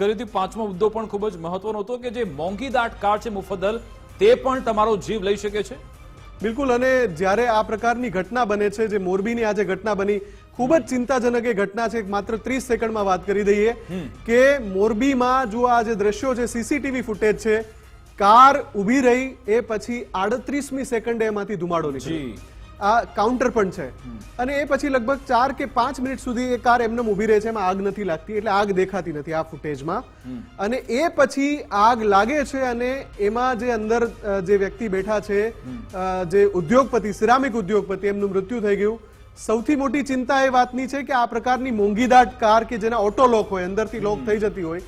કરી હતી. પાંચમો મુદ્દો પણ ખૂબ જ મહત્વનો હતો કે જે મોંઘી દાટ કાર છે મુફદ્દલ તે પણ તમારો જીવ લઈ શકે છે? બિલકુલ અને જ્યારે આ પ્રકારની ઘટના બને છે જે મોરબીની આજે ઘટના બની ખૂબ જ ચિંતાજનક એ ઘટના છે. માત્ર ત્રીસ સેકન્ડમાં વાત કરી દઈએ કે મોરબીમાં જો આ જે દ્રશ્યો છે સીસીટીવી ફૂટેજ છે કાર ઊભી રહી એ પછી આડત્રીસમી સેકન્ડે એમાંથી ધુમાડો નીકળ્યો. આ કાઉન્ટર પણ છે. અને એ પછી લગભગ ચાર કે પાંચ મિનિટ સુધી એ કાર એમને ઊભી રહે છે એમાં આગ નથી લાગતી એટલે આગ દેખાતી નથી આ ફૂટેજમાં અને એ પછી આગ લાગે છે અને એમાં જે અંદર જે વ્યક્તિ બેઠા છે જે ઉદ્યોગપતિ સિરામિક ઉદ્યોગપતિ એમનું મૃત્યુ થઈ ગયું. સૌથી મોટી ચિંતા એ વાતની છે કે આ પ્રકારની મોંઘીદાટ કાર કે જેના ઓટો લોક હોય અંદરથી લોક થઈ જતી હોય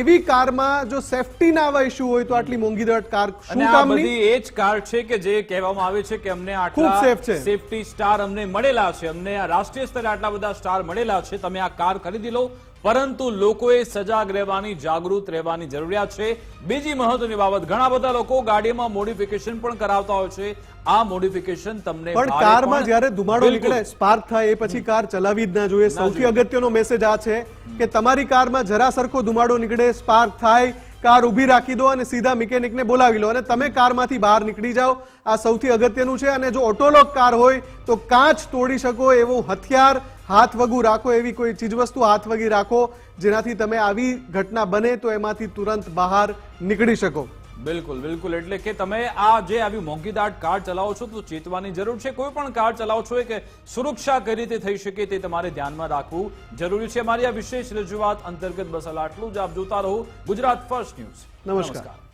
એવી કારમાં જો સેફટી ના આવા ઇશ્યુ હોય તો આટલી મોંઘીદાટ કાર શું કામની? બધી એ જ કાર છે કે જે કહેવામાં આવે છે કે અમને આટલા સેફ છે. સેફટી સ્ટાર અમને મળેલા છે. અમને આ રાષ્ટ્રીય સ્તરે આટલા બધા સ્ટાર મળેલા છે. તમે આ કાર ખરીદી લો. પરંતુ લોકોએ સજાગ રહેવાની જાગૃત રહેવાની જરૂરિયાત છે. બીજી મહત્વની બાબત ઘણા બધા લોકો ગાડીમાં મોડિફિકેશન પણ કરાવતા હોય છે. આ મોડિફિકેશન તમને પણ કારમાં જ્યારે ધુમાડો નીકળે સ્પાર્ક થાય એ પછી કાર ચલાવી જ ના જોઈએ. સૌથી અગત્યનો મેસેજ આ છે કે તમારી કારમાં જરા સરખો ધુમાડો નીકળે સ્પાર્ક થાય કાર ઊભી રાખી દો અને સીધા મિકેનિકને બોલાવી લો અને તમે કારમાંથી બહાર નીકળી જાઓ. આ સૌથી અગત્યનું છે અને જો ઓટોલોક કાર હોય તો કાચ તોડી શકો એવું હથિયાર હાથ વગું રાખો એવી કોઈ ચીજવસ્તુ હાથ વગી રાખો જેનાથી તમે આવી ઘટના બને તો એમાંથી તુરંત બહાર નીકળી શકો. બિલકુલ બિલકુલ. એટલે કે તમે આ જે આવી મોંઘીદાટ કાર ચલાવો છો તો ચેતવાની જરૂર છે? કોઈ પણ કાર ચલાવો છો કે સુરક્ષા કઈ રીતે થઈ શકે તે તમારે ધ્યાનમાં રાખવું જરૂરી છે? મારી આ વિશેષ રજૂઆત અંતર્ગત બસ આટલું જ. આપ જોતા રહો ગુજરાત ફર્સ્ટ ન્યૂઝ. નમસ્કાર.